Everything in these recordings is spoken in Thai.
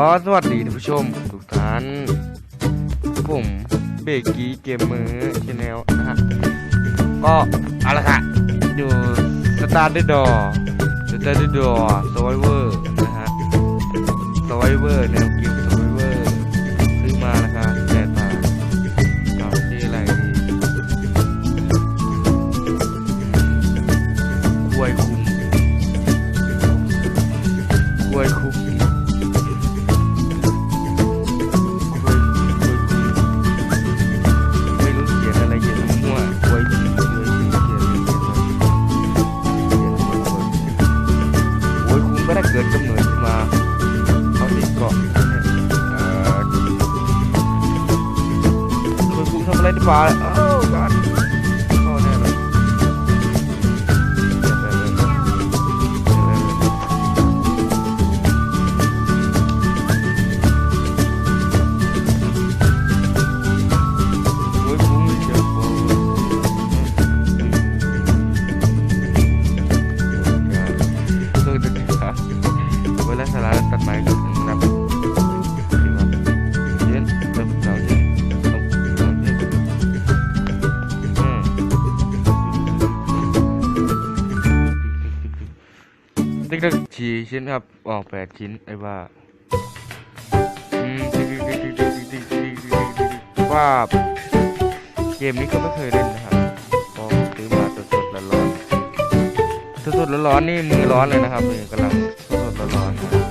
ขอสวัสดีท่านผู้ชมทุกท่าน ผมเบกี้เกมมือชแนลนะฮะ ก็เอาละค่ะดูสตาร์ดดอสตาร์ดดอสไวเวอร์นะฮะสไวเวอร์เนี่ย Spotify. Oh. ึกึกชีชิ้นครับออกแปดชิ้นไอ้บ้าอืว่าเกมนี้ก็ไม่เคยเล่นนะครับพอซื้อมาสดๆร้อนๆสดๆร้อนๆนี่มือร้อนเลยนะครับมือกำลังสดๆร้อนๆ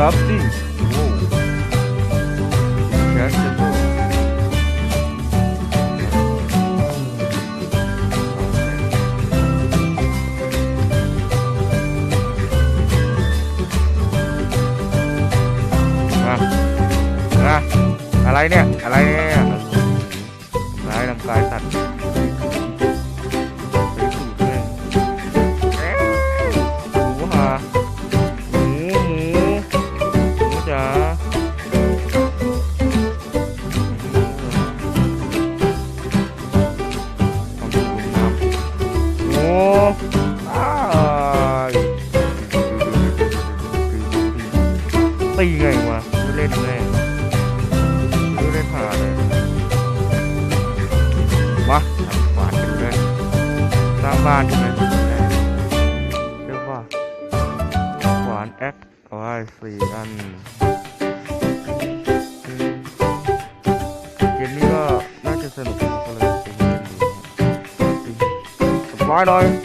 crafting. Wow. Careful. Nah, ini, อะไรเนี่ย Righto.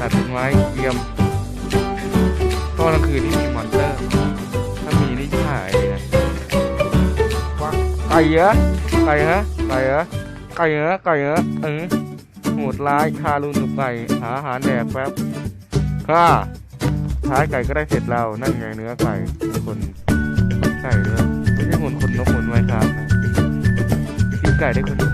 ตัดไม้เยี่ยมตอนกลางคืนนี่มีมอนเตอร์ ถ้ามีนี่ถ่ายนะไก่เหรอไก่ฮะไก่เหรอไก่เหรอไก่เหรอเออโหดร้ายคารุนกไก่หาอาหารแดกแป๊บค่ะท้ายไก่ก็ได้เสร็จเรานั่นไงเนื้อไก่คนไก่ด้วยไม่ใช่หนคนนกหนไว้ครับกินไก่ได้คนเดี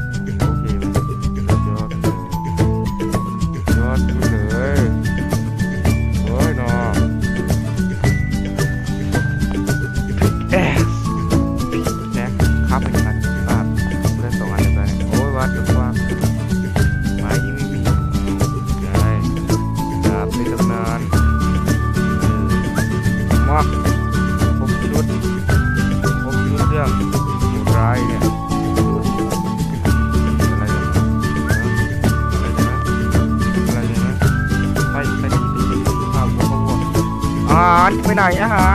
Này!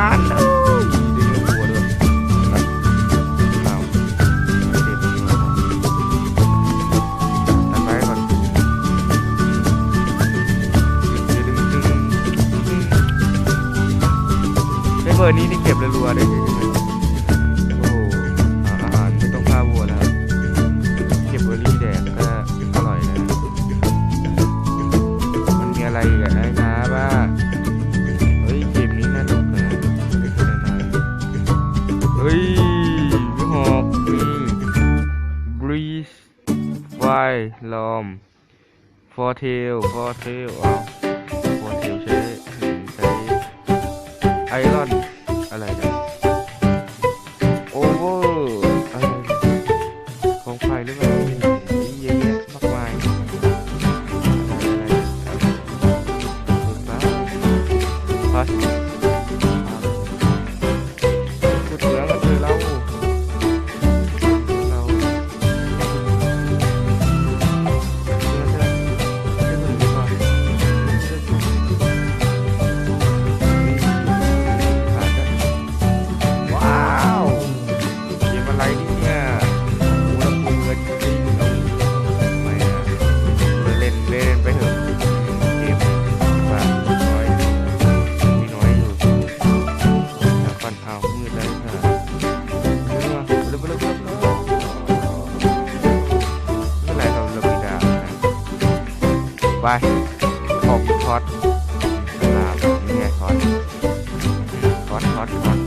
อเทียลฟอเทลเอาฟอเทลใช้ใช้ไอรอน ครบช็อตครับนี่ไงช็อตช็อตช็อตช็อต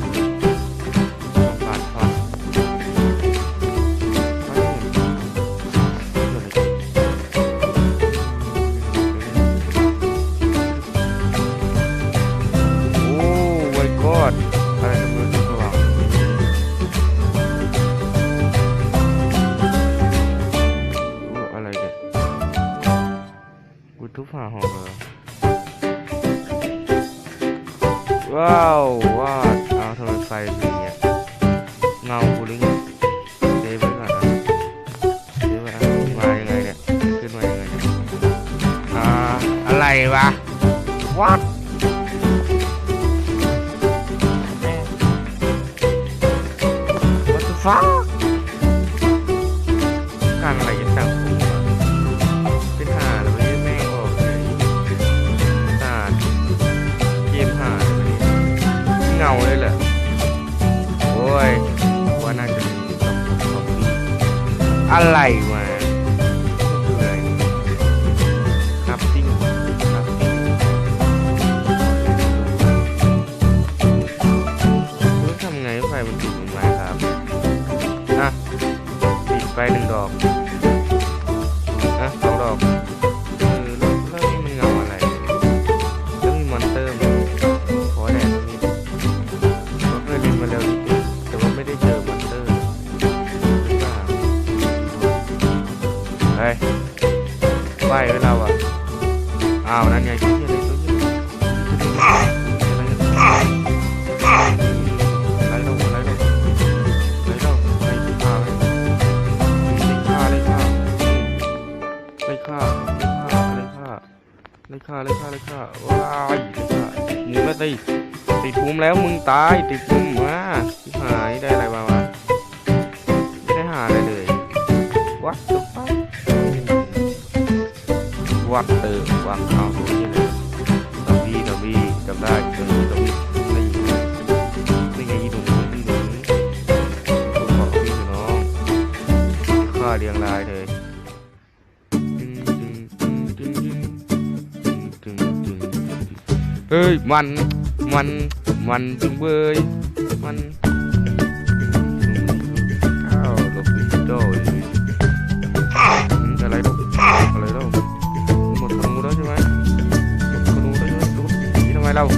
วะ What ฟ้าการอะไรจะสั่งเป็นหาแล้แม่ออกเลยตาดเกมหาเลยเงาเลยเหรอโอ้ยว่าน่าจะมีอะไรวะ right dog. ติดภูมิแล้วมึงตายติดภูมิมาหายได้อะไรมาวะไม่ได้หาอะไรเลยวัดตุ๊วัดเติมวังเอาตัวนี้เลยตบีตบบี้จำได้เจอตับบี้ไม่ไงยี่หนุ่ดีหนุ่มคุอพี่น้องข้าเรียงรายเลยเฮ้ยมัน ngoan ngoan dung bơi ngoan cao lục đi rồi cái lấy đâu? Lấy đâu? Một con ngu đó chứ mày. Con ngu đó chứ mày đâu?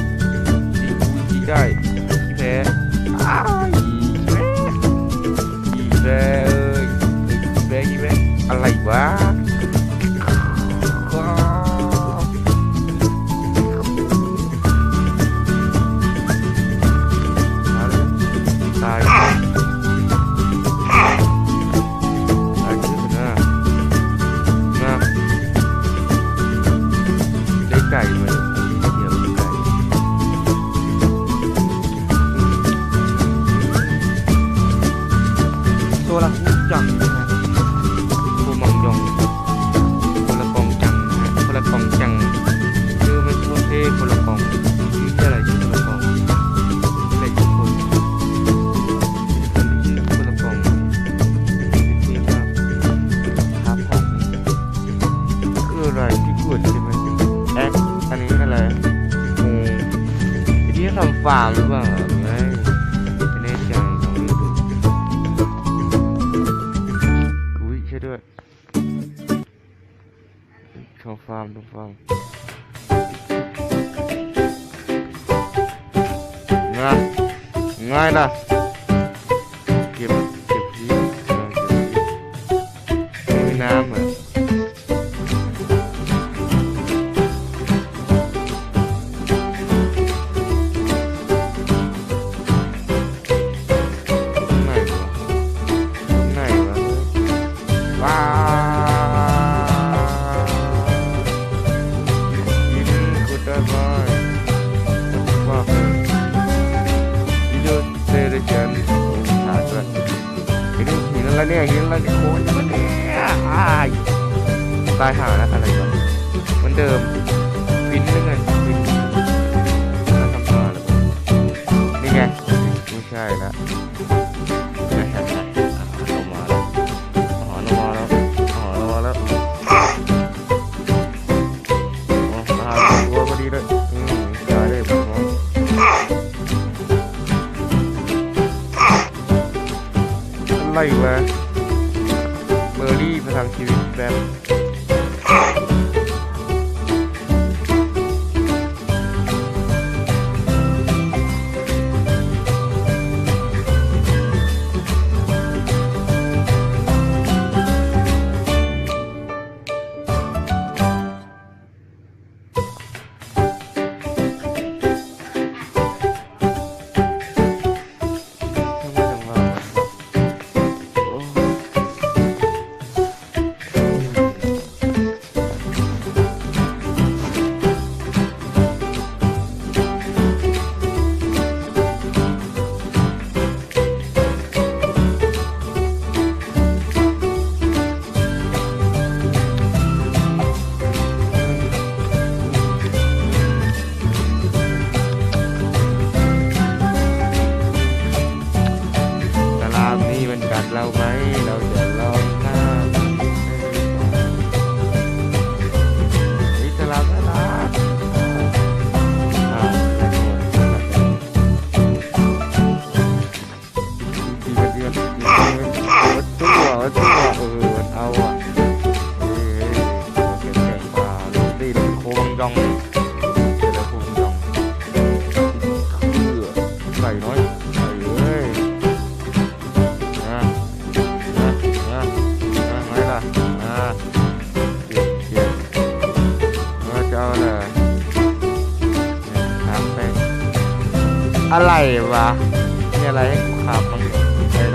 ได้แล้ว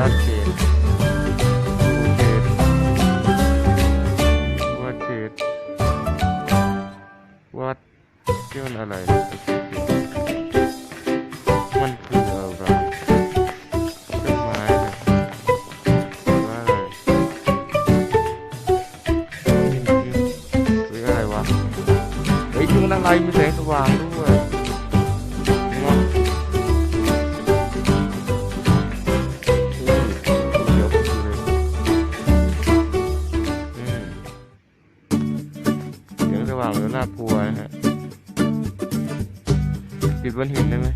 Okay.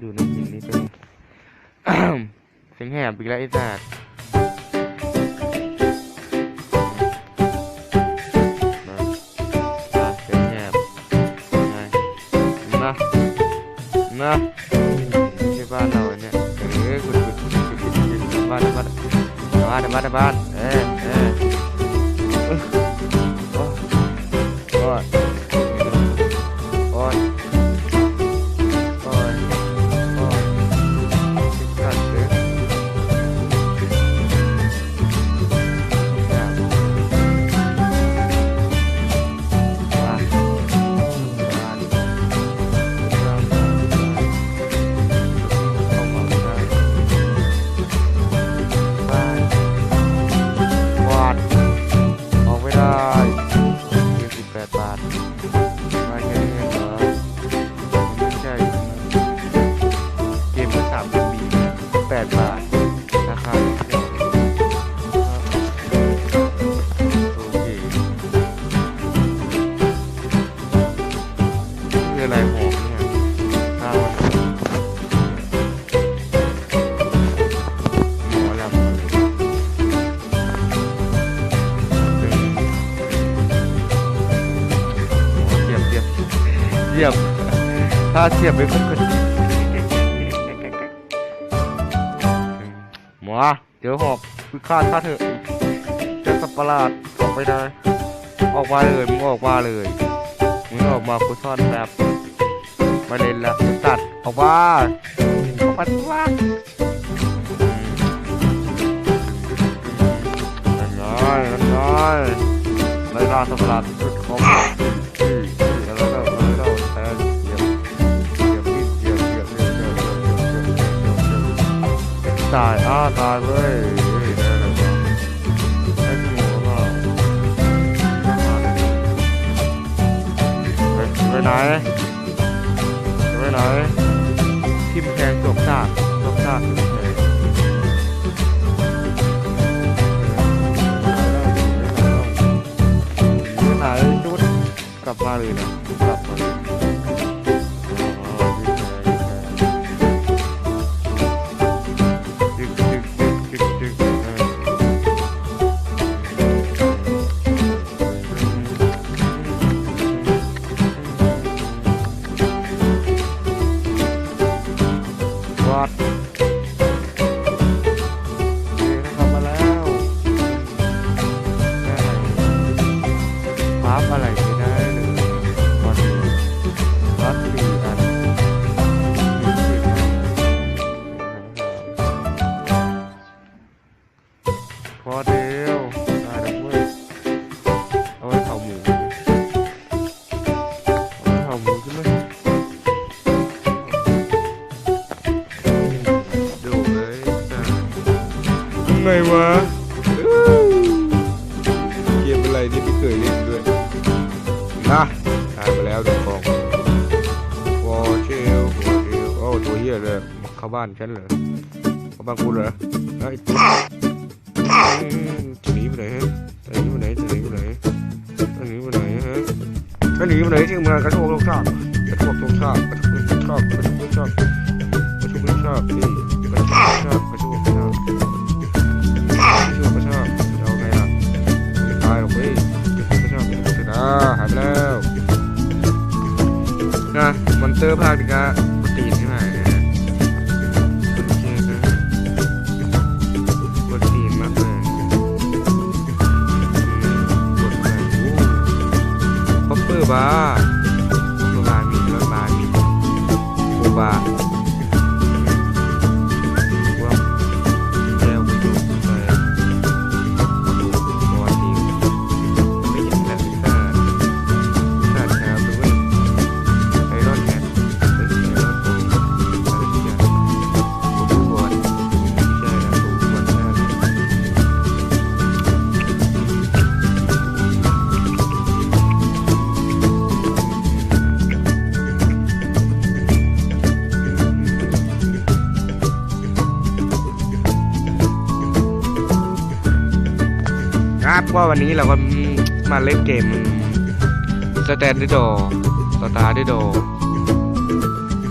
ดูในสิ่งนี้เป็นเสียงแหบอีกแล้วไอ้สัตว์นะนะที่บ้านเราเนี่ยเออคุณคุณคุณคุณบ้านบ้านบ้านบ้านบ้าน เยี่ยมถ้าเทียบไป็นคนหมาเดี๋ยวหอบคือฆ่าฆ่าเถอะเจอสัประหลาดออกไปได้ ออกมาเลยมึงออกมาเลยมึงออกมากูซ่อนแบบมาเล่นละตัดออกมาออกมาว่าน้อยน้อยไม่ร่าสัประหลาดสุดของ ตายอ้าตายเว้ยได้ลหมูหรือเปล่ายไปไหนไปไหนทิมแทงจกชากจกชากเฮ้ยไปไหนจุดกลับมาเลยนะกลับมาเลย วัสดายไปแล้วหนึ่งกองวอเชลวอเชลโอ้ตัวเหี้ยเลยเข้าบ้านฉันเหรอเข้าบ้าคุณเหรอไอ้ตัวจะหนีไปไหนฮะหนีไปไหนจะหนีไปไหนจะหนีไปไหนฮะจะหนีไปไหนที่เมืองกระโชกลงชาบกระโชกลงชาบกระโชกลงชาบกระโชกลงชาบกระโชกลงชาบที่กระโชกลงชาบกระโชกลงชาบกระโชกลงชาบเราไงล่ะตายหรอกเว้ยกระโชกรงชาบนะหายไปแล้ว อนเตอร์ภาคนี้ก็ตีนขึ้นมานะฮะโอเคนะกดตีนมากเลยกดไปโอ้ป๊อปเปอร์บา ครับก็วันนี้เราก็มาเล่นเกมสแตนดิโดสตาร์ดิโด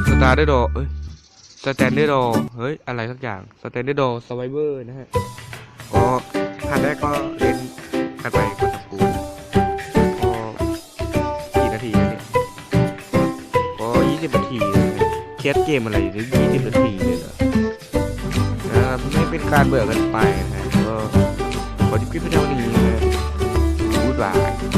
สตาร์ดิโดเอ้ยสแตนดิโดเฮ้ย อะไรสักอย่างสแตนดิโดสไวเวอร์นะฮะก็คันแรกก็เล่นกันไปพอสมควรก็กี่นาทีเนี่ยก็ยี่สิบนาทีเลยเคสเกมอะไรหรือยี่สิบนาทีเลยเหรอนะไม่เป็นการเบื่อกันไปนะ ฮะก็ขอที่ค